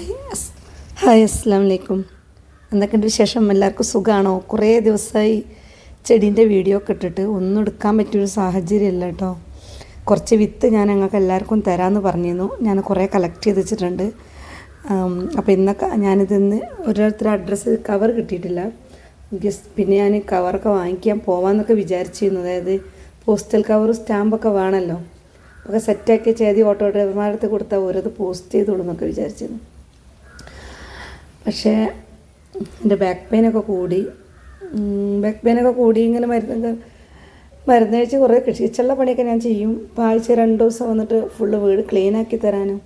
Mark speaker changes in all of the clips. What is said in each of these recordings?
Speaker 1: Hi us- hi അസ്സാം വലൈക്കും എന്തൊക്കെയുണ്ട് വിശേഷം? എല്ലാവർക്കും സുഖമാണോ കുറേ ദിവസമായി ചെടീന്റെ വീഡിയോ ഒക്കെ ഇട്ടിട്ട് ഒന്നും എടുക്കാൻ പറ്റിയൊരു സാഹചര്യമല്ല കേട്ടോ. കുറച്ച് വിത്ത് ഞാൻ ഞങ്ങൾക്ക് എല്ലാവർക്കും തരാമെന്ന് പറഞ്ഞിരുന്നു. ഞാൻ കുറേ കളക്ട് ചെയ്ത് വെച്ചിട്ടുണ്ട്. അപ്പോൾ ഇന്നൊക്കെ ഞാനിതിന്ന് ഓരോരുത്തരുടെ അഡ്രസ്സ് കവർ കിട്ടിയിട്ടില്ല. ഗസ് പിന്നെ ഞാൻ കവറൊക്കെ വാങ്ങിക്കാൻ പോവാമെന്നൊക്കെ വിചാരിച്ചിരുന്നു. അതായത് പോസ്റ്റൽ കവറും സ്റ്റാമ്പൊക്കെ വേണമല്ലോ. ഒക്കെ സെറ്റാക്കി ചെയ്തി ഓട്ടോ ഡ്രൈവർമാരുടെ അടുത്ത് കൊടുത്താൽ ഓരോത് പോസ്റ്റ് ചെയ്തോളൂ എന്നൊക്കെ വിചാരിച്ചിരുന്നു. പക്ഷേ എന്റെ ബാക്ക് പെയിനൊക്കെ കൂടി. ബാക്ക് പെയിനൊക്കെ കൂടി ഇങ്ങനെ മരുന്ന് മരുന്ന് കഴിച്ച് കുറേ കൃഷിച്ചുള്ള പണിയൊക്കെ ഞാൻ ചെയ്യും. അപ്പോൾ ആഴ്ച രണ്ട് ദിവസം വന്നിട്ട് ഫുള്ള് വീട് ക്ലീൻ ആക്കി തരാനും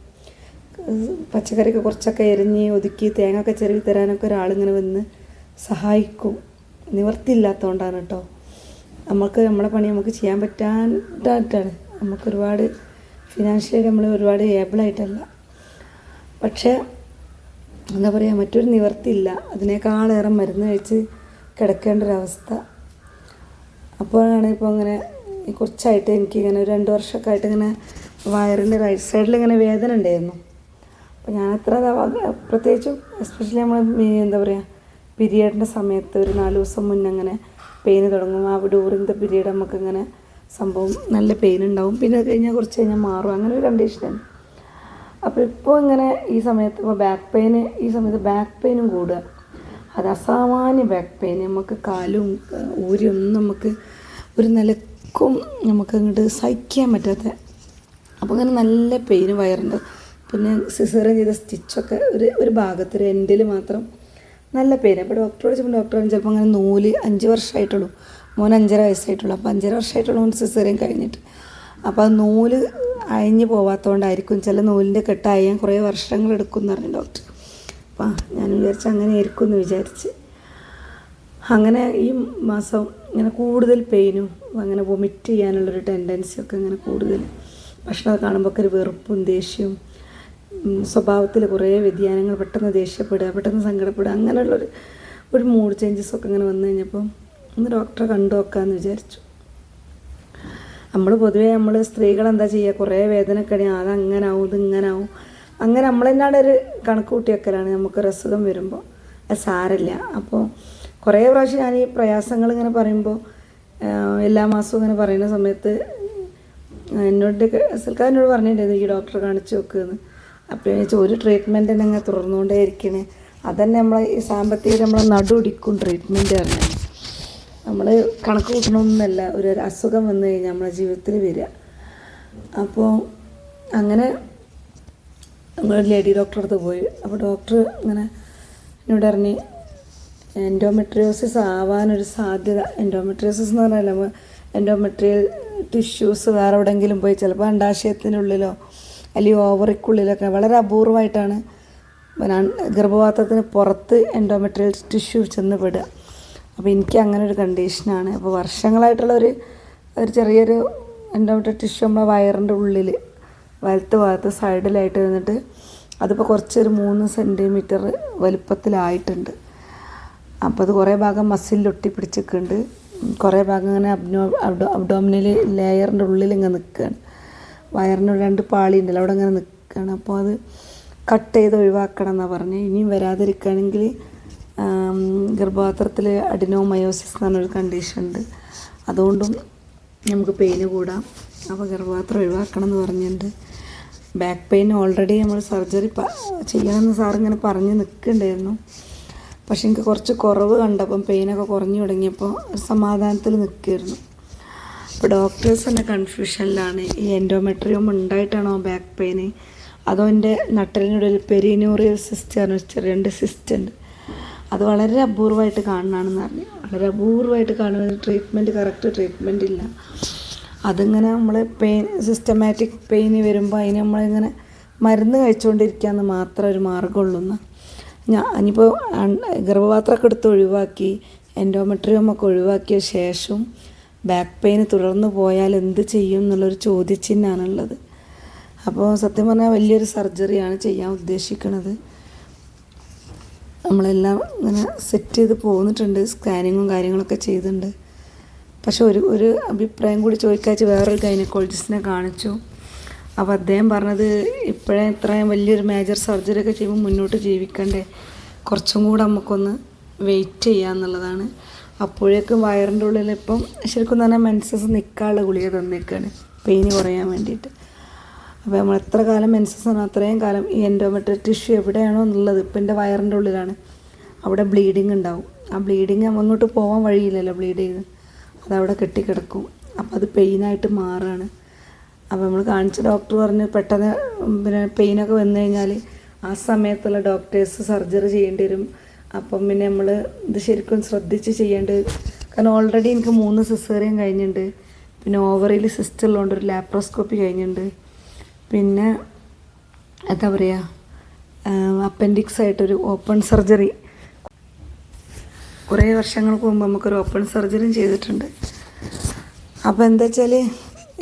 Speaker 1: പച്ചക്കറിയൊക്കെ കുറച്ചൊക്കെ എരിഞ്ഞ് ഒതുക്കി തേങ്ങ ഒക്കെ ചെറിയ തരാനൊക്കെ ഒരാളിങ്ങനെ വന്ന് സഹായിക്കും. നിവർത്തിയില്ലാത്തതുകൊണ്ടാണ് കേട്ടോ. നമുക്ക് നമ്മളെ പണി നമുക്ക് ചെയ്യാൻ പറ്റാണ്ടായിട്ടാണ്. നമുക്ക് ഒരുപാട് ഫിനാൻഷ്യലി നമ്മൾ ഒരുപാട് ഏബിളായിട്ടല്ല പക്ഷേ എന്താ പറയുക മറ്റൊരു നിവർത്തിയില്ല. അതിനേക്കാളേറെ മരുന്ന് കഴിച്ച് കിടക്കേണ്ട ഒരവസ്ഥ. അപ്പോഴാണ് ഇപ്പോൾ അങ്ങനെ കുറച്ചായിട്ട് എനിക്കിങ്ങനെ ഒരു രണ്ട് വർഷമൊക്കെ ആയിട്ട് ഇങ്ങനെ വയറിന്റെ റൈറ്റ് സൈഡിൽ ഇങ്ങനെ വേദന ഉണ്ടായിരുന്നു. അപ്പോൾ ഞാൻ അത്ര പ്രത്യേകിച്ചും എസ്പെഷ്യലി നമ്മൾ എന്താ പറയുക പീരിയഡിന്റെ സമയത്ത് ഒരു നാല് ദിവസം മുന്നേ അങ്ങനെ പെയിന് തുടങ്ങും. ആ ഡ്യൂറിങ് ദ പീരിയഡ് നമുക്കിങ്ങനെ സംഭവം നല്ല പെയിൻ ഉണ്ടാവും. പിന്നെ അത് കഴിഞ്ഞാൽ കുറച്ച് കഴിഞ്ഞാൽ മാറും. അങ്ങനെ ഒരു കണ്ടീഷനാണ് അപ്പോൾ ഇപ്പോൾ ഇങ്ങനെ ഈ സമയത്ത് ഇപ്പോൾ ബാക്ക് പെയിന് ഈ സമയത്ത് ബാക്ക് പെയിനും കൂടുക. അത് അസാമാന്യ ബാക്ക് പെയിൻ നമുക്ക് കാലും ഊരിയൊന്നും നമുക്ക് ഒരു നിലക്കും നമുക്ക് അങ്ങോട്ട് സഹിക്കാൻ പറ്റാത്ത അപ്പോൾ അങ്ങനെ നല്ല പെയിന് വയറുണ്ട് പിന്നെ സിസേറിയൻ ചെയ്ത സ്റ്റിച്ചൊക്കെ ഒരു ഒരു ഭാഗത്ത് ഒരു എൻഡിൽ മാത്രം നല്ല പെയിൻ അപ്പോൾ ഡോക്ടറോട് ചോദിച്ചപ്പോൾ ഡോക്ടർ ചിലപ്പോൾ അങ്ങനെ നൂൽ അഞ്ച് വർഷമായിട്ടുള്ളൂ മോൻ അഞ്ചര വയസ്സായിട്ടുള്ളൂ. അപ്പോൾ അഞ്ചര വർഷമായിട്ടുള്ളൂ മോൻ സിസേറിയൻ കഴിഞ്ഞിട്ട്. അപ്പോൾ ആ നൂൽ അയഞ്ഞു പോവാത്തതുകൊണ്ടായിരിക്കും ചില നൂലിന്റെ കെട്ട് അയയാൻ കുറേ വർഷങ്ങൾ എടുക്കും എന്ന് പറഞ്ഞു ഡോക്ടർ. അപ്പം ഞാൻ വിചാരിച്ചു അങ്ങനെ ആയിരിക്കും എന്ന് വിചാരിച്ച്. അങ്ങനെ ഈ മാസം ഇങ്ങനെ കൂടുതൽ പെയിനും അങ്ങനെ വൊമിറ്റ് ചെയ്യാനുള്ളൊരു ടെൻഡൻസി ഒക്കെ ഇങ്ങനെ കൂടുതൽ. ഭക്ഷണം കാണുമ്പോൾ ഒക്കെ ഒരു വെറുപ്പും ദേഷ്യവും സ്വഭാവത്തിൽ കുറേ വ്യതിയാനങ്ങൾ പെട്ടെന്ന് ദേഷ്യപ്പെടുക പെട്ടെന്ന് സങ്കടപ്പെടുക അങ്ങനെയുള്ളൊരു ഒരു മൂഡ് ചേഞ്ചസ് ഒക്കെ ഇങ്ങനെ വന്നു കഴിഞ്ഞപ്പം ഒന്ന് ഡോക്ടറെ കണ്ടു നോക്കാമെന്ന് വിചാരിച്ചു. നമ്മൾ പൊതുവേ നമ്മൾ സ്ത്രീകൾ എന്താ ചെയ്യുക കുറേ വേദനക്കടി അങ്ങനെ ആവും ഇത് ഇങ്ങനെ ആവും അങ്ങനെ നമ്മൾ തന്നെയാണ് ഒരു കണക്ക് കൂട്ടിയൊക്കലാണ് നമുക്ക് നമുക്കൊരു അസുഖം വരുമ്പോൾ അത് സാരമില്ല അപ്പോൾ കുറേ പ്രാവശ്യം ഞാൻ ഈ പ്രയാസങ്ങൾ ഇങ്ങനെ പറയുമ്പോൾ എല്ലാ മാസവും ഇങ്ങനെ പറയുന്ന സമയത്ത് എന്നോട് സൽക്കാർ എന്നോട് പറഞ്ഞിട്ടുണ്ടായിരുന്നു ഈ ഡോക്ടറെ കാണിച്ചു നോക്കുമെന്ന് അപ്പോൾ ചോദിച്ചാൽ ചോദിച്ചു, ഒരു ട്രീറ്റ്മെന്റ് തന്നെ അങ്ങനെ തുടർന്നുകൊണ്ടേ ഇരിക്കണേ അതന്നെ നമ്മളെ ഈ സാമ്പത്തികം നമ്മളെ നടുടിക്കും ട്രീറ്റ്മെന്റ് പറഞ്ഞാൽ നമ്മൾ കണക്ക് കൂട്ടണമെന്നല്ല ഒരു അസുഖം വന്നു കഴിഞ്ഞാൽ നമ്മുടെ ജീവിതത്തിൽ വരിക. അപ്പോൾ അങ്ങനെ നമ്മൾ ലേഡി ഡോക്ടറെ അടുത്ത് പോയി. അപ്പോൾ ഡോക്ടർ ഇങ്ങനെ എന്നോട് പറഞ്ഞ് എൻഡോമെട്രിയോസിസ് ആവാനൊരു സാധ്യത. എൻഡോമെട്രിയോസിസ് എന്ന് പറഞ്ഞാൽ നമ്മൾ എൻഡോമെട്രിയൽ ടിഷ്യൂസ് വേറെ എവിടെയെങ്കിലും പോയി ചിലപ്പോൾ അണ്ടാശയത്തിനുള്ളിലോ അല്ലെങ്കിൽ ഓവറിക്കുള്ളിലൊക്കെ വളരെ അപൂർവമായിട്ടാണ് ഗർഭപാത്രത്തിന് പുറത്ത് എൻഡോമെട്രിയൽ ടിഷ്യൂ ചെന്ന് പെടുക. അപ്പോൾ എനിക്ക് അങ്ങനെ ഒരു കണ്ടീഷനാണ് അപ്പോൾ വർഷങ്ങളായിട്ടുള്ള ഒരു ഒരു ചെറിയൊരു എൻഡോമെട്രിയൽ ടിഷ്യൂ നമ്മളെ വയറിന്റെ ഉള്ളിൽ വലത്ത് ഭാഗത്ത് സൈഡിലായിട്ട് വന്നിട്ട് അതിപ്പോൾ കുറച്ചൊരു മൂന്ന് സെന്റിമീറ്റർ വലുപ്പത്തിലായിട്ടുണ്ട്. അപ്പോൾ അത് കുറേ ഭാഗം മസിലിൽ ഒട്ടി പിടിച്ചിട്ടുണ്ട് കുറേ ഭാഗം ഇങ്ങനെ അബ്നോ അബ്ഡോ അബ്ഡോമിനൽ ലെയറിന്റെ ഉള്ളിൽ ഇങ്ങനെ നിൽക്കുകയാണ് വയറിന് രണ്ട് പാളി ഉണ്ടല്ലോ അവിടെ ഇങ്ങനെ നിൽക്കുകയാണ് അപ്പോൾ അത് കട്ട് ചെയ്ത് ഒഴിവാക്കണം എന്നാണ് പറഞ്ഞത് ഇനിയും വരാതിരിക്കുകയാണെങ്കിൽ ഗർഭപാത്രത്തിൽ അഡിനോമയോസിസ് എന്ന് പറഞ്ഞൊരു കണ്ടീഷൻ ഉണ്ട് അതുകൊണ്ടും നമുക്ക് പെയിന് കൂടാം. അപ്പോൾ ഗർഭപാത്രം ഒഴിവാക്കണം എന്ന് പറഞ്ഞിട്ടുണ്ട്. ബാക്ക് പെയിൻ ഓൾറെഡി നമ്മൾ സർജറി ചെയ്യണമെന്ന് സാർ ഇങ്ങനെ പറഞ്ഞ് നിൽക്കുന്നുണ്ടായിരുന്നു. പക്ഷെ എനിക്ക് കുറച്ച് കുറവ് കണ്ടപ്പം പെയിനൊക്കെ കുറഞ്ഞു തുടങ്ങിയപ്പോൾ സമാധാനത്തിൽ നിൽക്കുമായിരുന്നു. അപ്പോൾ ഡോക്ടേഴ്സ് തന്നെ കൺഫ്യൂഷനിലാണ് ഈ എൻഡോമെട്രിയം ഉണ്ടായിട്ടാണോ ബാക്ക് പെയിന് അതോ എന്റെ നട്ടലിനുള്ളിൽ പെരിനൂറിയൽ സിസ്റ്റ് ആണ് ചെറിയ സിസ്റ്റ് ഉണ്ട്. അത് വളരെ അപൂർവമായിട്ട് കാണുന്നതാണെന്ന് പറഞ്ഞു. വളരെ അപൂർവമായിട്ട് കാണുന്ന ട്രീറ്റ്മെന്റ് കറക്റ്റ് ട്രീറ്റ്മെന്റ് ഇല്ല. അതിങ്ങനെ നമ്മൾ പെയിൻ സിസ്റ്റമാറ്റിക് പെയിന് വരുമ്പോൾ അതിന് നമ്മളിങ്ങനെ മരുന്ന് കഴിച്ചുകൊണ്ടിരിക്കാമെന്ന് മാത്രമേ ഒരു മാർഗമുള്ളൂ എന്ന്. ഞാൻ ഇനിയിപ്പോൾ ഗർഭപാത്രമൊക്കെ എടുത്ത് ഒഴിവാക്കി എൻഡോമെട്രിയം ഒക്കെ ഒഴിവാക്കിയ ശേഷം ബാക്ക് പെയിൻ തുടർന്ന് പോയാൽ എന്ത് ചെയ്യും എന്നുള്ളൊരു ചോദ്യചിഹ്നമാണുള്ളത് അപ്പോൾ സത്യം പറഞ്ഞാൽ വലിയൊരു സർജറിയാണ് ചെയ്യാൻ ഉദ്ദേശിക്കുന്നത് നമ്മളെല്ലാം ഇങ്ങനെ സെറ്റ് ചെയ്ത് പോന്നിട്ടുണ്ട് സ്കാനിങ്ങും കാര്യങ്ങളൊക്കെ ചെയ്തിട്ടുണ്ട് പക്ഷെ ഒരു ഒരു അഭിപ്രായം കൂടി ചോദിക്കാച്ച് വേറൊരു ഗൈനക്കോളജിസ്റ്റിനെ കാണിച്ചു. അപ്പോൾ അദ്ദേഹം പറഞ്ഞത് ഇപ്പോഴേ ഇത്രയും വലിയൊരു മേജർ സർജറി ഒക്കെ ചെയ്യുമ്പോൾ മുന്നോട്ട് ജീവിക്കണ്ടേ കുറച്ചും കൂടെ നമുക്കൊന്ന് വെയിറ്റ് ചെയ്യാന്നുള്ളതാണ് അപ്പോഴേക്കും വയറിന്റെ ഉള്ളിൽ ഇപ്പം ശരിക്കും തന്നെ മെൻസസ് നിൽക്കാനുള്ള ഗുളിക തന്നേക്കാണ് പെയിന് കുറയാൻ വേണ്ടിയിട്ട്. അപ്പോൾ നമ്മൾ എത്ര കാലം മെൻസസ് ആണോ അത്രയും കാലം ഈ എൻഡോമെട്രിക് ടിഷ്യൂ എവിടെയാണോ എന്നുള്ളത് ഇപ്പം എന്റെ വയറിന്റെ ഉള്ളിലാണ്. അവിടെ ബ്ലീഡിങ് ഉണ്ടാവും. ആ ബ്ലീഡിങ് അങ്ങോട്ട് പോകാൻ വഴിയില്ലല്ലോ ബ്ലീഡ് ചെയ്ത് അതവിടെ കെട്ടിക്കിടക്കും. അപ്പോൾ അത് പെയിനായിട്ട് മാറുകയാണ് അപ്പോൾ നമ്മൾ കാണിച്ച ഡോക്ടർ പറഞ്ഞ് പെട്ടെന്ന് പിന്നെ പെയിനൊക്കെ വന്നു കഴിഞ്ഞാൽ ആ സമയത്തുള്ള ഡോക്ടേഴ്സ് സർജറി ചെയ്യേണ്ടി വരും. അപ്പം പിന്നെ നമ്മൾ ഇത് ശരിക്കും ശ്രദ്ധിച്ച് ചെയ്യേണ്ടത് കാരണം ഓൾറെഡി എനിക്ക് മൂന്ന് സിസേറിയൻ കഴിഞ്ഞിട്ടുണ്ട്. പിന്നെ ഓവറിൽ സിസ്റ്റ് ഉള്ളതുകൊണ്ട് ഒരു ലാപ്രോസ്കോപ്പി കഴിഞ്ഞിട്ടുണ്ട്. പിന്നെ എന്താ പറയുക അപ്പൻഡിക്സ് ആയിട്ടൊരു ഓപ്പൺ സർജറി. കുറേ വർഷങ്ങൾക്ക് മുമ്പ് നമുക്കൊരു ഓപ്പൺ സർജറിയും ചെയ്തിട്ടുണ്ട്. അപ്പോൾ എന്താ വെച്ചാൽ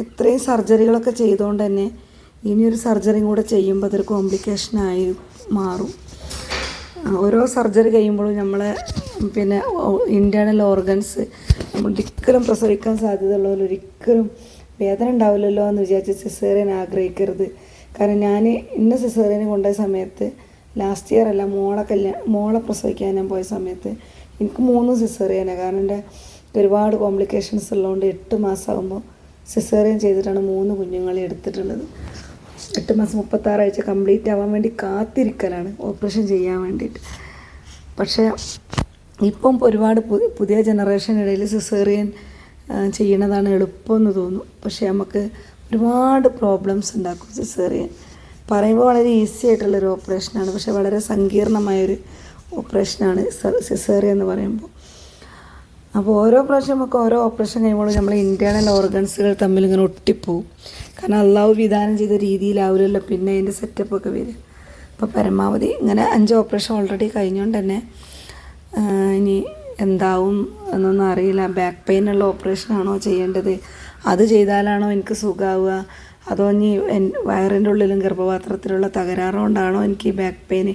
Speaker 1: ഇത്രയും സർജറികളൊക്കെ ചെയ്തുകൊണ്ട് തന്നെ ഇനിയൊരു സർജറിയും കൂടെ ചെയ്യുമ്പോൾ അതൊരു കോംപ്ലിക്കേഷനായി മാറും. ഓരോ സർജറി കഴിയുമ്പോഴും നമ്മളെ പിന്നെ ഇന്റേർണൽ ഓർഗൻസ് നമ്മൾ ഒരിക്കലും പ്രസവിക്കാൻ സാധ്യതയുള്ളവരൊരിക്കലും വേദന ഉണ്ടാവില്ലല്ലോ എന്ന് വിചാരിച്ച് സിസേറിയൻ ആഗ്രഹിക്കരുത്. കാരണം ഞാൻ ഇന്ന സിസേറിയന് കൊണ്ടുപോയ സമയത്ത് ലാസ്റ്റ് ഇയർ അല്ല മോളെ കല്യാണം മോളെ പ്രസവിക്കാൻ ഞാൻ പോയ സമയത്ത് എനിക്ക് മൂന്ന് സിസേറിയനാണ് കാരണം എന്റെ ഒരുപാട് കോംപ്ലിക്കേഷൻസ് ഉള്ളതുകൊണ്ട് എട്ട് മാസമാകുമ്പോൾ സിസേറിയൻ ചെയ്തിട്ടാണ് മൂന്ന് കുഞ്ഞുങ്ങളെ എടുത്തിട്ടുള്ളത്. എട്ട് മാസം മുപ്പത്താറാഴ്ച കംപ്ലീറ്റ് ആവാൻ വേണ്ടി കാത്തിരിക്കലാണ് ഓപ്പറേഷൻ ചെയ്യാൻ വേണ്ടിയിട്ട്. പക്ഷേ ഇപ്പം ഒരുപാട് പുതിയ ജനറേഷനിടയിൽ സിസേറിയൻ ചെയ്യണതാണ് എളുപ്പമെന്ന് തോന്നും പക്ഷേ നമുക്ക് ഒരുപാട് പ്രോബ്ലംസ് ഉണ്ടാക്കും സിസേറിയൻ പറയുമ്പോൾ വളരെ ഈസി ആയിട്ടുള്ളൊരു ഓപ്പറേഷനാണ് പക്ഷേ വളരെ സങ്കീർണമായൊരു ഓപ്പറേഷനാണ് സിസേറിയ എന്ന് പറയുമ്പോൾ. അപ്പോൾ ഓരോ പ്രാവശ്യം നമുക്ക് ഓരോ ഓപ്പറേഷൻ കഴിയുമ്പോഴും നമ്മൾ ഇന്റേർണൽ ഓർഗൻസുകൾ തമ്മിൽ ഇങ്ങനെ ഒട്ടിപ്പോവും. കാരണം അള്ളാഹു വിധാനം ചെയ്ത രീതിയിലാവില്ലല്ലോ പിന്നെ അതിന്റെ സെറ്റപ്പൊക്കെ വരും അപ്പോൾ പരമാവധി ഇങ്ങനെ അഞ്ച് ഓപ്പറേഷൻ ഓൾറെഡി കഴിഞ്ഞുകൊണ്ട് തന്നെ ഇനി എന്താവും എന്നൊന്നും അറിയില്ല. ബാക്ക് പെയിനുള്ള ഓപ്പറേഷനാണോ ചെയ്യേണ്ടത്? അത് ചെയ്താലാണോ എനിക്ക് സുഖമാവുക അതോ ഇനി വയറിന്റെ ഉള്ളിലും ഗർഭപാത്രത്തിലുള്ള തകരാറുകൊണ്ടാണോ എനിക്ക് ഈ ബാക്ക് പെയിന്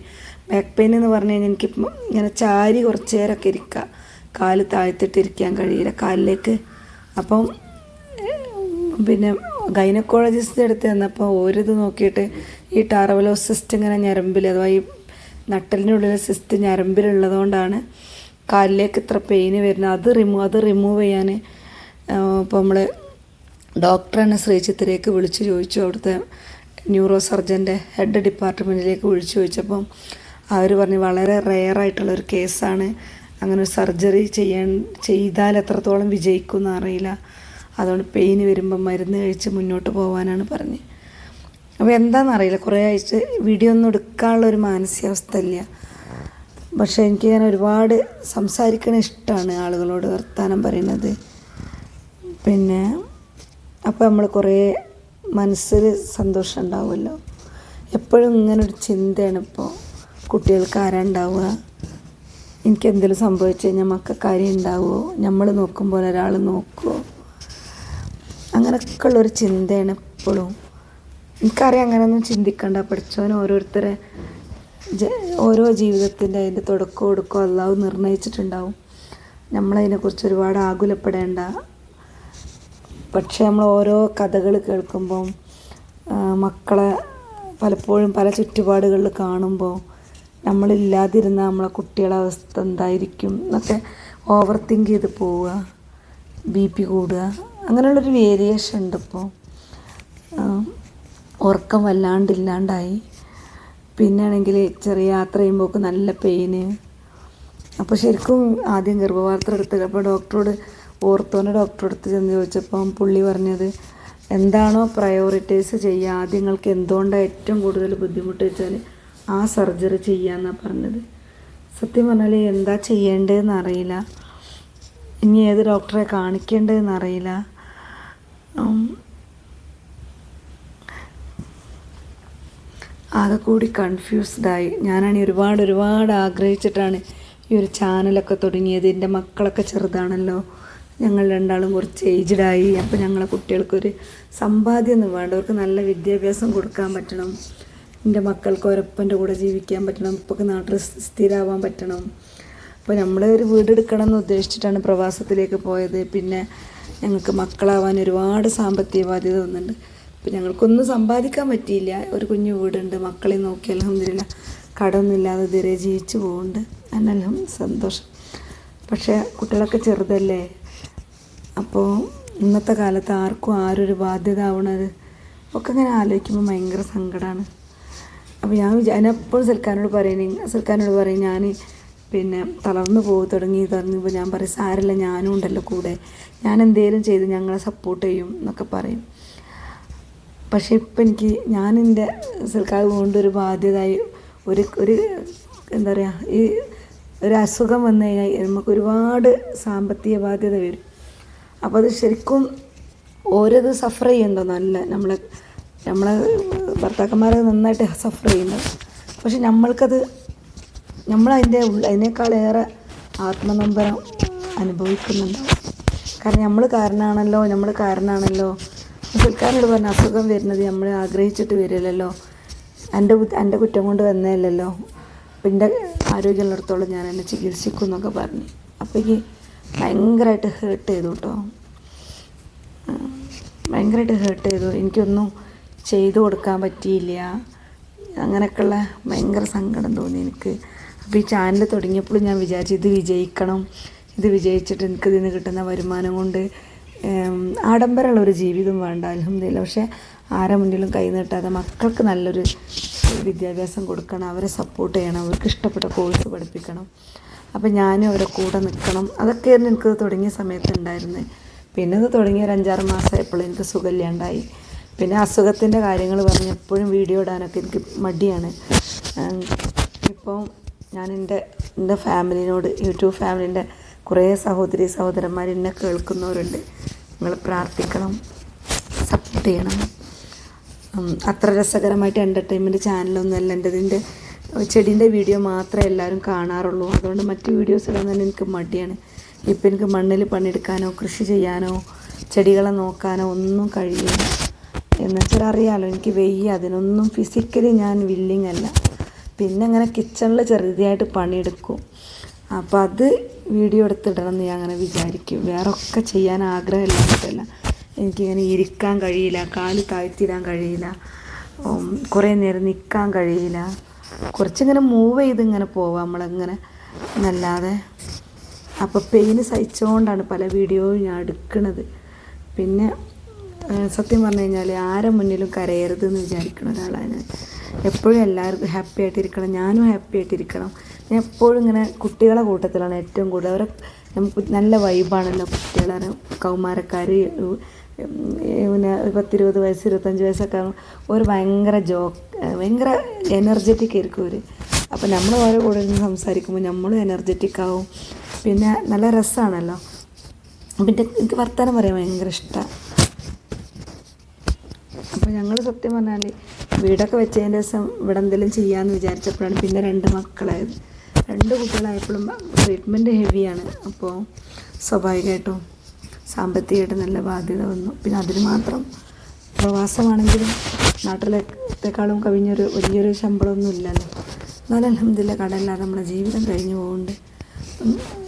Speaker 1: ബാക്ക് പെയിൻ എന്ന് പറഞ്ഞു കഴിഞ്ഞാൽ എനിക്ക് ഇങ്ങനെ ചാരി കുറച്ച് നേരമൊക്കെ ഇരിക്കുക കാൽ താഴ്ത്തിട്ടിരിക്കാൻ കഴിയില്ല. കാലിലേക്ക് അപ്പം പിന്നെ ഗൈനക്കോളജിസ്റ്റ് അടുത്ത് തന്നപ്പോൾ ഓരിത് നോക്കിയിട്ട് ഈ ടാറവലോ സിസ്റ്റ് ഇങ്ങനെ ഞരമ്പിൽ അഥവാ ഈ നട്ടലിനുള്ളിൽ സിസ്റ്റ് ഞരമ്പിലുള്ളതുകൊണ്ടാണ് കാലിലേക്ക് ഇത്ര പെയിന് വരുന്നത്. അത് റിമൂവ് അത് റിമൂവ് ചെയ്യാൻ ഇപ്പോൾ നമ്മൾ ഡോക്ടറിനെ ശ്രീചിത്തിലേക്ക് വിളിച്ച് ചോദിച്ചു അവിടുത്തെ ന്യൂറോ സർജന്റെ ഹെഡ് ഡിപ്പാർട്ട്മെന്റിലേക്ക് വിളിച്ചു ചോദിച്ചപ്പം അവർ പറഞ്ഞു വളരെ റെയർ ആയിട്ടുള്ളൊരു കേസാണ് അങ്ങനെ ഒരു സർജറി ചെയ്യാൻ ചെയ്താൽ എത്രത്തോളം വിജയിക്കുമെന്ന് അറിയില്ല. അതുകൊണ്ട് പെയിന് വരുമ്പോൾ മരുന്ന് കഴിച്ച് മുന്നോട്ട് പോകാനാണ് പറഞ്ഞത് അപ്പോൾ എന്താണെന്നറിയില്ല കുറേ ആഴ്ച വീഡിയോ ഒന്നും എടുക്കാനുള്ള ഒരു മാനസികാവസ്ഥ ഇല്ല. പക്ഷേ എനിക്ക് ഞാൻ ഒരുപാട് സംസാരിക്കണ ഇഷ്ടമാണ് ആളുകളോട് വർത്തമാനം പറയുന്നത്. പിന്നെ അപ്പോൾ നമ്മൾ കുറേ മനസ്സിൽ സന്തോഷം ഉണ്ടാവുമല്ലോ. എപ്പോഴും ഇങ്ങനെ ഒരു ചിന്തയാണ് ഇപ്പോൾ കുട്ടികൾക്ക് ആരാ ഉണ്ടാവുക? എനിക്ക് എന്തെങ്കിലും സംഭവിച്ചു കഴിഞ്ഞാൽ മക്കൾക്ക് ഉണ്ടാവുമോ നമ്മൾ നോക്കുമ്പോൾ ഒരാൾ നോക്കുമോ അങ്ങനെയൊക്കെ ഉള്ളൊരു ചിന്തയാണ് എപ്പോഴും. എനിക്കറിയാം അങ്ങനെയൊന്നും ചിന്തിക്കണ്ട. പഠിച്ചവൻ ഓരോരുത്തരെ ഓരോ ജീവിതത്തിന്റെ അതിന്റെ തുടക്കവും ഒടുക്കവും അള്ളാഹു നിർണയിച്ചിട്ടുണ്ടാവും. നമ്മളതിനെക്കുറിച്ച് ഒരുപാട് ആകുലപ്പെടേണ്ട. പക്ഷേ നമ്മൾ ഓരോ കഥകൾ കേൾക്കുമ്പം മക്കളെ പലപ്പോഴും പല ചുറ്റുപാടുകളിൽ കാണുമ്പോൾ നമ്മളില്ലാതിരുന്ന നമ്മളെ കുട്ടികളെ അവസ്ഥ എന്തായിരിക്കും എന്നൊക്കെ ഓവർ തിങ്ക് ചെയ്ത് പോവുക ബി പി കൂടുക അങ്ങനെയുള്ളൊരു വേരിയേഷൻ ഉണ്ട് ഇപ്പോൾ ഉറക്കം വല്ലാണ്ടില്ലാണ്ടായി പിന്നെ ആണെങ്കിൽ ചെറിയ യാത്ര ചെയ്യുമ്പോൾ നല്ല പെയിന് അപ്പോൾ ശരിക്കും ആദ്യം ഗർഭപാത്രം എടുത്ത് അപ്പോൾ ഡോക്ടറോട് ഓർത്തോന്റെ ഡോക്ടറോട് അടുത്ത് ചെന്ന് ചോദിച്ചപ്പം പുള്ളി പറഞ്ഞത് എന്താണോ പ്രയോറിറ്റൈസ് ചെയ്യുക. ആദ്യം നിങ്ങൾക്ക് എന്തുകൊണ്ടാണ് ഏറ്റവും കൂടുതൽ ബുദ്ധിമുട്ട് വെച്ചാൽ ആ സർജറി ചെയ്യാമെന്നാണ് പറഞ്ഞത്. സത്യം പറഞ്ഞാൽ എന്താ ചെയ്യേണ്ടതെന്ന് അറിയില്ല. ഇനി ഏത് ഡോക്ടറെ കാണിക്കേണ്ടതെന്ന് അറിയില്ല. ആകെ കൂടി കൺഫ്യൂസ്ഡായി ഞാനാണെങ്കിൽ ഒരുപാട് ഒരുപാട് ആഗ്രഹിച്ചിട്ടാണ് ഈ ഒരു ചാനലൊക്കെ തുടങ്ങിയത്. എന്റെ മക്കളൊക്കെ ചെറുതാണല്ലോ. ഞങ്ങൾ രണ്ടാളും കുറച്ച് ഏജ്ഡായി അപ്പോൾ ഞങ്ങളെ കുട്ടികൾക്കൊരു സമ്പാദ്യമൊന്നും വേണ്ട. അവർക്ക് നല്ല വിദ്യാഭ്യാസം കൊടുക്കാൻ പറ്റണം. എന്റെ മക്കൾക്ക് ഒരപ്പന്റെ കൂടെ ജീവിക്കാൻ പറ്റണം. ഇപ്പോൾ നാട്ടിൽ സ്ഥിരമാവാൻ പറ്റണം. അപ്പോൾ നമ്മൾ ഒരു വീടെടുക്കണം എന്ന് ഉദ്ദേശിച്ചിട്ടാണ് പ്രവാസത്തിലേക്ക് പോയത്. പിന്നെ ഞങ്ങൾക്ക് മക്കളാവാൻ ഒരുപാട് സാമ്പത്തിക ബാധ്യത വന്നിട്ടുണ്ട്. അപ്പം ഞങ്ങൾക്കൊന്നും സമ്പാദിക്കാൻ പറ്റിയില്ല. ഒരു കുഞ്ഞു വീടുണ്ട്. മക്കളെ നോക്കി അലഹമില്ല കടമൊന്നുമില്ലാതെ ഇതുവരെ ജീവിച്ചു പോകുന്നുണ്ട് അതിനെല്ലാം സന്തോഷം. പക്ഷേ കുട്ടികളൊക്കെ ചെറുതല്ലേ? അപ്പോൾ ഇന്നത്തെ കാലത്ത് ആർക്കും ആരൊരു ബാധ്യത ആവണത് ഒക്കെ ഇങ്ങനെ ആലോചിക്കുമ്പോൾ ഭയങ്കര സങ്കടമാണ് അപ്പോൾ ഞാൻ എപ്പോഴും സൽക്കാരനോട് പറയുന്നത് സൽക്കാരനോട് പറയും ഞാൻ പിന്നെ തളർന്നു പോകും തുടങ്ങി തുടങ്ങിയപ്പോൾ ഞാൻ പറയും സാരല്ല ഞാനും ഉണ്ടല്ലോ കൂടെ. ഞാൻ എന്തേലും ചെയ്ത് ഞങ്ങളെ സപ്പോർട്ട് ചെയ്യും എന്നൊക്കെ പറയും. പക്ഷേ ഇപ്പം എനിക്ക് ഞാൻ എന്റെ സൽക്കാർ കൊണ്ട് ഒരു ബാധ്യതയായി ഒരു ഒരു എന്താ പറയുക ഈ ഒരു അസുഖം വന്നു കഴിഞ്ഞാൽ നമുക്ക് ഒരുപാട് സാമ്പത്തിക ബാധ്യത വരും. അപ്പോൾ അത് ശരിക്കും ഓരോത് സഫർ ചെയ്യുന്നുണ്ടോ? നല്ല നമ്മളെ നമ്മളെ ഭർത്താക്കന്മാരെ നന്നായിട്ട് സഫർ ചെയ്യുന്നത് പക്ഷെ നമ്മൾക്കത് നമ്മളതിന്റെ അതിനേക്കാളേറെ ആത്മനമ്പരം അനുഭവിക്കുന്നുണ്ടാവും കാരണം നമ്മൾ കാരണമാണല്ലോ നമ്മൾ കാരണമാണല്ലോ പുള്ളിക്കാരനോട് പറഞ്ഞ അസുഖം വരുന്നത് നമ്മൾ ആഗ്രഹിച്ചിട്ട് വരില്ലല്ലോ. എന്റെ എന്റെ കുറ്റം കൊണ്ട് വന്നതല്ലല്ലോ. അപ്പം എന്റെ ആരോഗ്യമുള്ളിടത്തോളം ഞാൻ എന്നെ ചികിത്സിക്കും എന്നൊക്കെ പറഞ്ഞു. അപ്പോൾ ഈ ഭയങ്കരമായിട്ട് ഹേർട്ട് ചെയ്തു കേട്ടോ. ഭയങ്കരമായിട്ട് ഹേർട്ട് ചെയ്തു. എനിക്കൊന്നും ചെയ്തു കൊടുക്കാൻ പറ്റിയില്ല. അങ്ങനെയൊക്കെയുള്ള ഭയങ്കര സങ്കടം തോന്നി എനിക്ക്. അപ്പോൾ ഈ ചാനൽ തുടങ്ങിയപ്പോൾ ഞാൻ വിചാരിച്ചു ഇത് വിജയിക്കണം. ഇത് വിജയിച്ചിട്ട് എനിക്കിതിന് കിട്ടുന്ന വരുമാനം കൊണ്ട് ആഡംബരമുള്ള ഒരു ജീവിതം വേണ്ട അലഹമില്ല പക്ഷേ ആരെ മുന്നിലും കൈ നീട്ടാതെ മക്കൾക്ക് നല്ലൊരു വിദ്യാഭ്യാസം കൊടുക്കണം അവരെ സപ്പോർട്ട് ചെയ്യണം അവർക്ക് ഇഷ്ടപ്പെട്ട കോഴ്സ് പഠിപ്പിക്കണം. അപ്പം ഞാനും അവരെ കൂടെ നിൽക്കണം. അതൊക്കെയായിരുന്നു എനിക്കത് തുടങ്ങിയ സമയത്ത് ഉണ്ടായിരുന്നത് പിന്നെ ഇത് തുടങ്ങിയ ഒരു അഞ്ചാറ് മാസമായപ്പോൾ എനിക്ക് സുഖമില്ലാണ്ടായി. പിന്നെ അസുഖത്തിന്റെ കാര്യങ്ങൾ പറഞ്ഞ് എപ്പോഴും വീഡിയോ ഇടാനൊക്കെ എനിക്ക് മടിയാണ്. ഇപ്പം ഞാൻ എന്റെ എന്റെ ഫാമിലിനോട് യൂട്യൂബ് ഫാമിലിന്റെ കുറേ സഹോദരി സഹോദരന്മാർ എന്നെ കേൾക്കുന്നവരുണ്ട്. നിങ്ങൾ പ്രാർത്ഥിക്കണം സപ്പോർട്ട് ചെയ്യണം. അത്ര രസകരമായിട്ട് എന്റർടൈൻമെന്റ് ചാനലൊന്നുമല്ല എന്റെ ഇതിന്റെ ചെടീന്റെ വീഡിയോ മാത്രമേ എല്ലാവരും കാണാറുള്ളൂ. അതുകൊണ്ട് മറ്റ് വീഡിയോസ് ഇടാൻ തന്നെ എനിക്ക് മടിയാണ്. ഇപ്പം എനിക്ക് മണ്ണിൽ പണിയെടുക്കാനോ കൃഷി ചെയ്യാനോ ചെടികളെ നോക്കാനോ ഒന്നും കഴിയില്ല. എന്ന് വെച്ചാൽ അറിയാലോ എനിക്ക് വെയ്യ. അതിനൊന്നും ഫിസിക്കലി ഞാൻ വില്ലിങ് അല്ല. പിന്നെ അങ്ങനെ കിച്ചണിൽ ചെറുതായിട്ട് പണിയെടുക്കും. അപ്പോൾ അത് വീഡിയോ എടുത്തിടണം എന്ന് ഞാൻ അങ്ങനെ വിചാരിക്കും. വേറെ ഒക്കെ ചെയ്യാൻ ആഗ്രഹമില്ലാത്തതല്ല. എനിക്കിങ്ങനെ ഇരിക്കാൻ കഴിയില്ല കാൽ താഴ്ത്തിയിടാൻ കഴിയില്ല കുറേ നേരം നിൽക്കാൻ കഴിയില്ല. കുറച്ചിങ്ങനെ മൂവ് ചെയ്ത് ഇങ്ങനെ പോവാം നമ്മളിങ്ങനെ. എന്നല്ലാതെ അപ്പോൾ പെയിന് സഹിച്ചുകൊണ്ടാണ് പല വീഡിയോയും ഞാൻ എടുക്കുന്നത് പിന്നെ സത്യം പറഞ്ഞു കഴിഞ്ഞാൽ ആരെ മുന്നിലും കരയരുത് എന്ന് വിചാരിക്കുന്ന ഒരാളാണ് എപ്പോഴും എല്ലാവർക്കും ഹാപ്പി ആയിട്ടിരിക്കണം ഞാനും ഹാപ്പി ആയിട്ടിരിക്കണം. ഞാൻ എപ്പോഴും ഇങ്ങനെ കുട്ടികളെ കൂട്ടത്തിലാണ് ഏറ്റവും കൂടുതൽ. അവരെ നമുക്ക് നല്ല വൈബാണല്ലോ കുട്ടികളെ കൗമാരക്കാർ പിന്നെ പത്തിരുപത് വയസ്സ് ഇരുപത്തഞ്ച് വയസ്സൊക്കെ ആകുമ്പോൾ ഒരു ഭയങ്കര ജോക്ക് ഭയങ്കര എനർജറ്റിക് ആയിരിക്കും അവർ അപ്പോൾ നമ്മൾ ഓരോ കൂടെ ഇരുന്ന് സംസാരിക്കുമ്പോൾ നമ്മളും എനർജറ്റിക് ആവും. പിന്നെ നല്ല രസമാണല്ലോ പിന്നെ എനിക്ക് വർത്തമാനം പറയാൻ ഭയങ്കര ഇഷ്ടമാണ് അപ്പോൾ ഞങ്ങൾ സത്യം പറഞ്ഞാൽ വീടൊക്കെ വെച്ചതിന്റെ ദിവസം ഇവിടെ എന്തെങ്കിലും ചെയ്യാമെന്ന് വിചാരിച്ചപ്പോഴാണ് പിന്നെ രണ്ട് മക്കളായത്. രണ്ട് കുട്ടികളായപ്പോഴും ട്രീറ്റ്മെന്റ് ഹെവിയാണ് അപ്പോൾ സ്വാഭാവികമായിട്ടും സാമ്പത്തികമായിട്ട് നല്ല ബാധ്യത വന്നു. പിന്നെ അതിന് മാത്രം പ്രവാസമാണെങ്കിലും നാട്ടിലേക്കാളും കവിഞ്ഞൊരു വലിയൊരു ശമ്പളമൊന്നും ഇല്ലല്ലോ. എന്നാലും അലഹമില്ല കടലില്ലാതെ നമ്മുടെ ജീവിതം കഴിഞ്ഞു പോകുന്നുണ്ട്.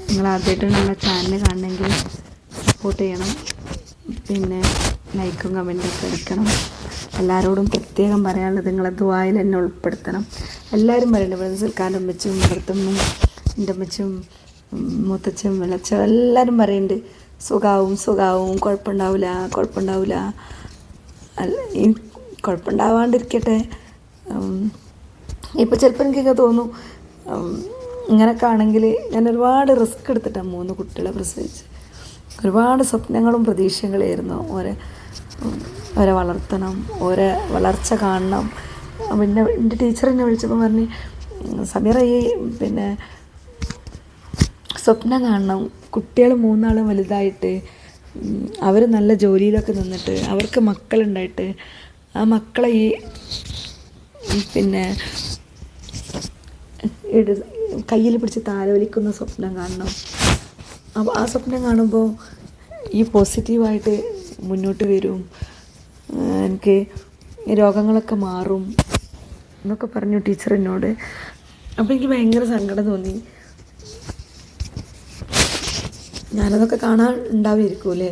Speaker 1: നിങ്ങൾ ആദ്യമായിട്ടാണ് നമ്മുടെ ചാനൽ കാണണമെങ്കിൽ സപ്പോർട്ട് ചെയ്യണം. പിന്നെ ലൈക്കും കമന്റൊക്കെ അടിക്കണം. എല്ലാവരോടും പ്രത്യേകം പറയാനുള്ളത് നിങ്ങളെ ദുബായിൽ എന്നെ ഉൾപ്പെടുത്തണം. എല്ലാവരും പറയുന്നുണ്ട് ഇവിടെ സർക്കാരിന്റെ അമ്മച്ചും ഇവിടുത്തമ്മയും എന്റെ അമ്മച്ചും മുത്തച്ഛൻ വിളച്ച എല്ലാവരും പറയുന്നുണ്ട് സുഖാവും സുഖാവും കുഴപ്പമുണ്ടാവില്ല കുഴപ്പമുണ്ടാവില്ല. അല്ല കുഴപ്പമുണ്ടാവാണ്ടിരിക്കട്ടെ. ഇപ്പോൾ ചിലപ്പോൾ എനിക്കൊക്കെ തോന്നും ഇങ്ങനൊക്കെ ആണെങ്കിൽ ഞാൻ ഒരുപാട് റിസ്ക് എടുത്തിട്ടാണ് മൂന്ന് കുട്ടികളെ പ്രസവിച്ച് ഒരുപാട് സ്വപ്നങ്ങളും പ്രതീക്ഷകളായിരുന്നു. ഓരെ ഓരെ വളർത്തണം ഓരെ വളർച്ച കാണണം. പിന്നെ എന്റെ ടീച്ചർ എന്നെ വിളിച്ചപ്പോൾ പറഞ്ഞ് "ഉം, സമീറ ഈ പിന്നെ സ്വപ്നം കാണണം. കുട്ടികൾ മൂന്നാളും വലുതായിട്ട് അവർ നല്ല ജോലിയിലൊക്കെ നിന്നിട്ട് അവർക്ക് മക്കളുണ്ടായിട്ട് ആ മക്കളെ ഈ പിന്നെ കയ്യിൽ പിടിച്ച് താലോലിക്കുന്ന സ്വപ്നം കാണണം. അപ്പോൾ ആ സ്വപ്നം കാണുമ്പോൾ ഈ പോസിറ്റീവായിട്ട് മുന്നോട്ട് വരും. എനിക്ക് രോഗങ്ങളൊക്കെ മാറും. എന്നൊക്കെ പറഞ്ഞു ടീച്ചർ എന്നോട്. അപ്പോൾ എനിക്ക് ഭയങ്കര സങ്കടം തോന്നി. ഞാനതൊക്കെ കാണാൻ ഉണ്ടാവുമായിരിക്കുമല്ലേ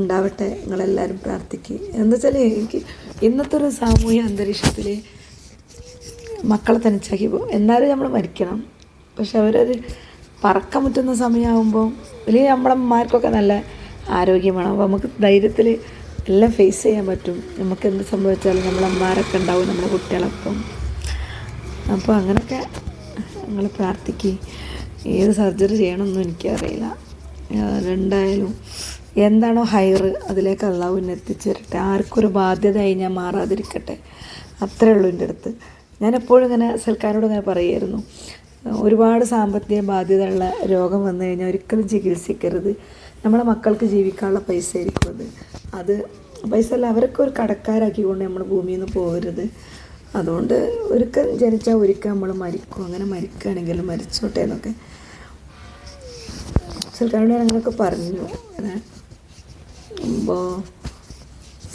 Speaker 1: ഉണ്ടാവട്ടെ നിങ്ങളെല്ലാവരും പ്രാർത്ഥിക്കുക എന്താ വെച്ചാൽ എനിക്ക് ഇന്നത്തെ ഒരു സാമൂഹ്യ അന്തരീക്ഷത്തിൽ മക്കളെ തനിച്ചാക്കി പോകും എന്നാലും നമ്മൾ മരിക്കണം. പക്ഷെ അവരൊരു പറക്കം മുറ്റുന്ന സമയമാകുമ്പോൾ വലിയ നമ്മളമ്മമാർക്കൊക്കെ നല്ല ആരോഗ്യമാണ് അപ്പോൾ നമുക്ക് ധൈര്യത്തിൽ എല്ലാം ഫേസ് ചെയ്യാൻ പറ്റും. നമുക്ക് എന്ത് സംഭവിച്ചാലും നമ്മളമ്മമാരൊക്കെ ഉണ്ടാവും നമ്മുടെ കുട്ടികളൊപ്പം അപ്പോൾ അങ്ങനെയൊക്കെ നിങ്ങൾ പ്രാർത്ഥിക്കുക ഏത് സർജറി ചെയ്യണമെന്നും എനിക്കറിയില്ല. രണ്ടായാലും എന്താണോ ഹയർ അതിലേക്ക് അള്ളാഹു എന്നെ എത്തിച്ചേരട്ടെ. ആർക്കൊരു ബാധ്യതയായി ഞാൻ മാറാതിരിക്കട്ടെ. അത്രേ ഉള്ളൂ എന്റെ അടുത്ത്. ഞാൻ എപ്പോഴും ഇങ്ങനെ സൽക്കാരോട് ഇങ്ങനെ പറയുമായിരുന്നു. ഒരുപാട് സാമ്പത്തിക ബാധ്യതയുള്ള രോഗം വന്നു കഴിഞ്ഞാൽ ഒരിക്കലും ചികിത്സിക്കരുത്. നമ്മളെ മക്കൾക്ക് ജീവിക്കാനുള്ള പൈസ ആയിരിക്കും അത്. അത് പൈസ അല്ല അവരൊക്കെ ഒരു കടക്കാരാക്കിക്കൊണ്ട് നമ്മൾ ഭൂമിയിൽ നിന്ന് പോകരുത് അതുകൊണ്ട് ഒരിക്കൽ ജനിച്ചാൽ ഒരിക്കൽ നമ്മൾ മരിക്കും. അങ്ങനെ മരിക്കുകയാണെങ്കിൽ മരിച്ചോട്ടെ എന്നൊക്കെ സൽക്കാരോട് അങ്ങനെയൊക്കെ പറഞ്ഞു. അപ്പോൾ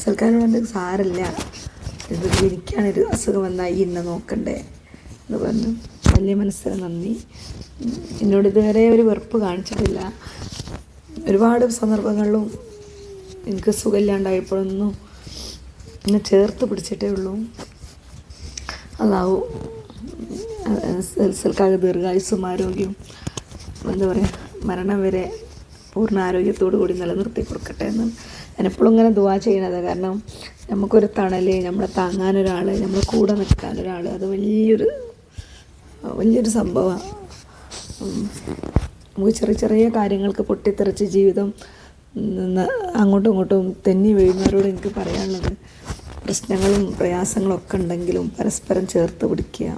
Speaker 1: സൽക്കാരോട് സാരല്ല. ഇത് എനിക്കാണൊരു അസുഖം വന്നാൽ ഇന്നെ നോക്കണ്ടേ എന്ന് പറഞ്ഞു. വലിയ മനസ്സിന് നന്ദി. എന്നോട് ഇതുവരെ ഒരു വെറുപ്പ് കാണിച്ചിട്ടില്ല. ഒരുപാട് സന്ദർഭങ്ങളിലും എനിക്ക് സുഖമില്ലാണ്ടായപ്പോഴൊന്നും എന്നെ ചേർത്ത് പിടിച്ചിട്ടേ ഉള്ളൂ. അതാവും. സൽക്കാല ദീർഘായുസ്സും ആരോഗ്യവും എന്താ പറയുക മരണം വരെ പൂർണ ആരോഗ്യത്തോടു കൂടി നിലനിർത്തി കൊടുക്കട്ടെ എന്ന് ഞാനെപ്പോഴും ഇങ്ങനെ ദുവാ ചെയ്യണത്. കാരണം നമുക്കൊരു തണൽ നമ്മളെ താങ്ങാനൊരാൾ നമ്മളെ കൂടെ നിൽക്കാനൊരാൾ അത് വലിയൊരു വലിയൊരു സംഭവമാണ്. നമുക്ക് ചെറിയ ചെറിയ കാര്യങ്ങൾക്ക് പൊട്ടിത്തെറിച്ച് ജീവിതം അങ്ങോട്ടും ഇങ്ങോട്ടും തെന്നി വീഴുന്നവരോട് എനിക്ക് പറയാനുള്ളത് പ്രശ്നങ്ങളും പ്രയാസങ്ങളും ഒക്കെ ഉണ്ടെങ്കിലും പരസ്പരം ചേർത്ത് പിടിക്കുക.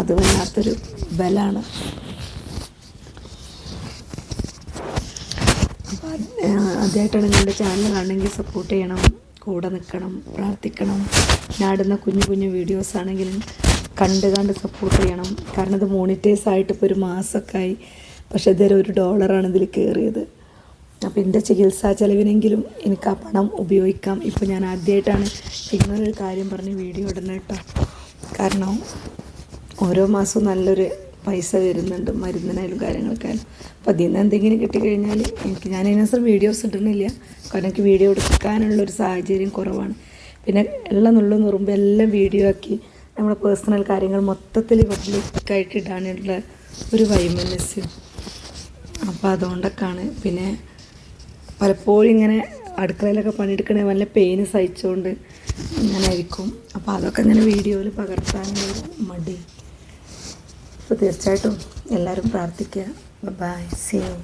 Speaker 1: അത് വല്ലാത്തൊരു ബലാണ്. അപ്പോൾ നിങ്ങളുടെ ചാനൽ കാണണമെങ്കിൽ സപ്പോർട്ട് ചെയ്യണം കൂടെ നിൽക്കണം പ്രാർത്ഥിക്കണം. ഞാടുന്ന കുഞ്ഞു കുഞ്ഞു വീഡിയോസ് ആണെങ്കിലും കണ്ട് കണ്ട് സപ്പോർട്ട് ചെയ്യണം. കാരണം ഇത് മോണിറ്റൈസ് ആയിട്ട് ഇപ്പോൾ ഒരു മാസമൊക്കെ ആയി. പക്ഷേ ഇതുവരെ ഒരു ഡോളറാണ് ഇതിൽ കയറിയത്. അപ്പോൾ എന്റെ ചികിത്സാ ചെലവിനെങ്കിലും എനിക്ക് ആ പണം ഉപയോഗിക്കാം. ഇപ്പോൾ ഞാൻ ആദ്യമായിട്ടാണ് ഇങ്ങനൊരു കാര്യം പറഞ്ഞ് വീഡിയോ ഇടുന്നത് കേട്ടോ. കാരണം ഓരോ മാസവും നല്ലൊരു പൈസ വരുന്നുണ്ട് മരുന്നിനായാലും കാര്യങ്ങൾക്കായാലും. അപ്പം അതിൽ നിന്ന് എന്തെങ്കിലും കിട്ടിക്കഴിഞ്ഞാൽ എനിക്ക് ഞാൻ അതിനനുസരിച്ച് വീഡിയോസ് ഇടുന്നില്ല. കാരണം എനിക്ക് വീഡിയോ എടുക്കാനുള്ളൊരു സാഹചര്യം കുറവാണ്. പിന്നെ എല്ലാം നുള്ളു നുറുമ്പ് എല്ലാം വീഡിയോ ആക്കി നമ്മുടെ പേഴ്സണൽ കാര്യങ്ങൾ മൊത്തത്തിൽ പബ്ലിക്കായിട്ട് ഇടാനുള്ള ഒരു വൈമനസ്യം അപ്പോൾ അതുകൊണ്ടൊക്കെയാണ്. പിന്നെ പലപ്പോഴും ഇങ്ങനെ അടുക്കളയിലൊക്കെ പണിയെടുക്കണേ നല്ല പെയിന് സഹിച്ചുകൊണ്ട് ഇങ്ങനെ ആയിരിക്കും അപ്പോൾ അതൊക്കെ ഇങ്ങനെ വീഡിയോയിൽ പകർത്താനുള്ള മടി. അപ്പോൾ തീർച്ചയായിട്ടും എല്ലാവരും പ്രാർത്ഥിക്കുക. Bye see you